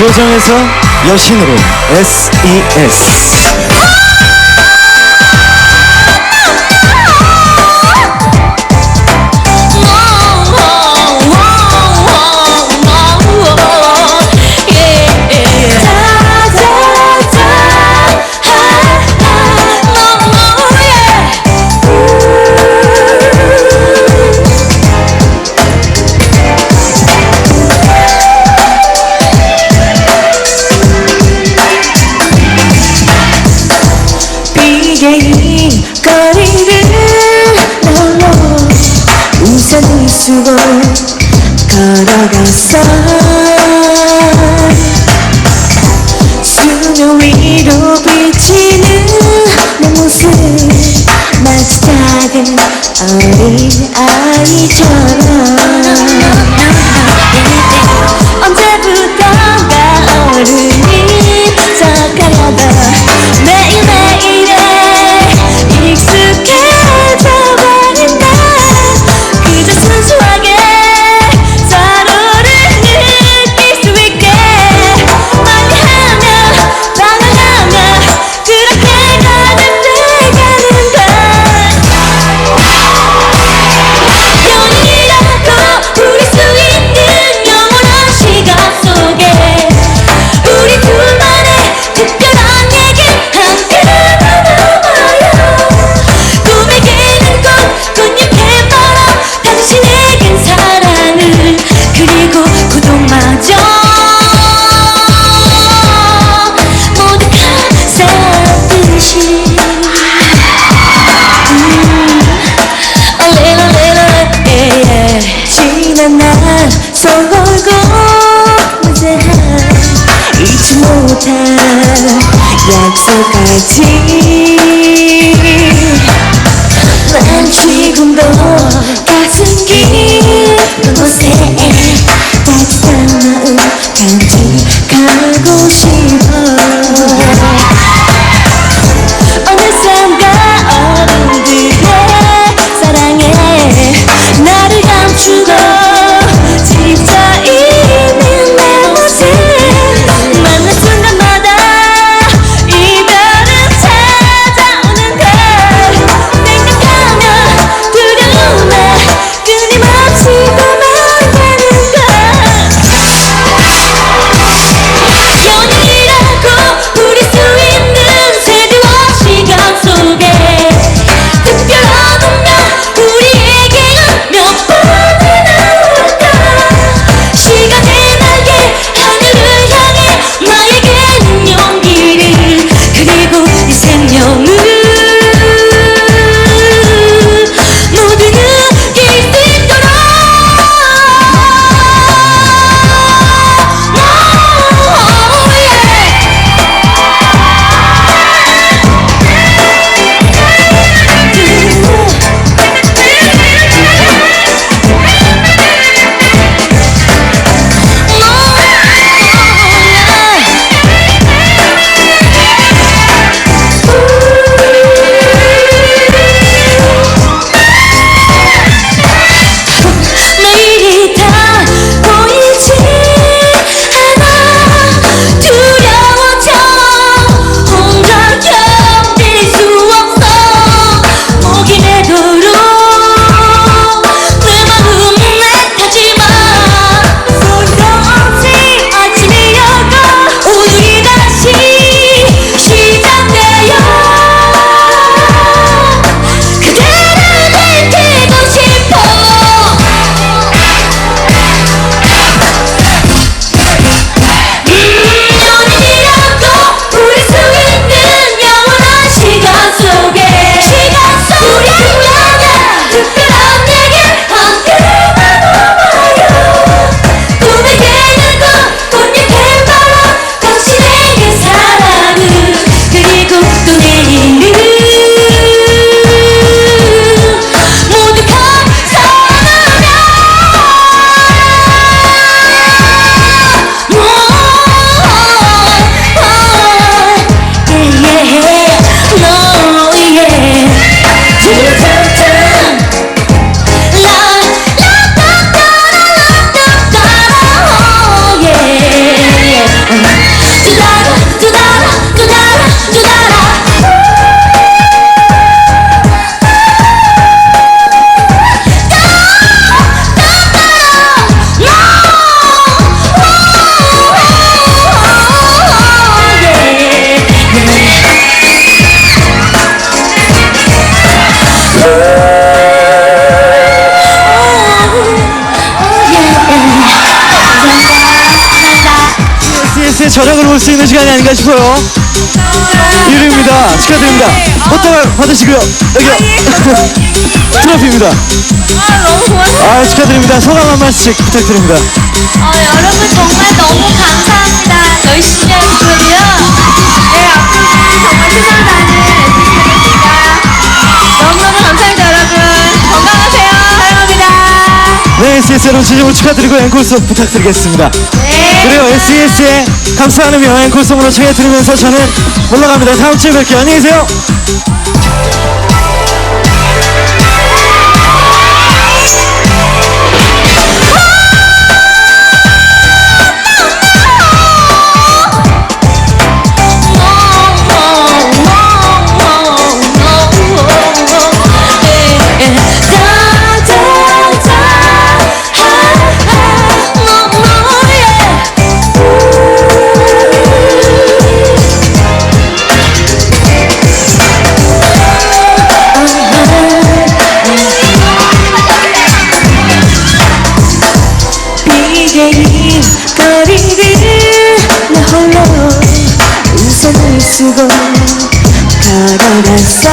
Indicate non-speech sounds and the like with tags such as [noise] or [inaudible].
요정에서 여신으로 SES 걸어가서 수면 위로 비치는 내 모습 마치 작은 어린 아이처럼 เธออยากสักที CS의 저력을 볼 수 있는 시간이 아닌가 싶어요. 1위입니다. 축하드립니다. 호떡을 받으시고요. 여기요. [laughs] 트로피입니다. 아 너무 고맙습니다. 아, 축하드립니다. 소감 한 말씩 부탁드립니다. 어, 여러분 정말 너무 감사합니다. SES 여러분 진심으로 축하드리고 앵콜송 부탁드리겠습니다. 네. 그리고 SES의 감사하며 앵콜송으로 청해 들으면서 저는 올라갑니다. 다음 주에 뵐게요. 안녕히 계세요. 비개인 거리를 나 홀로 우산을 쓰고 걸어갔어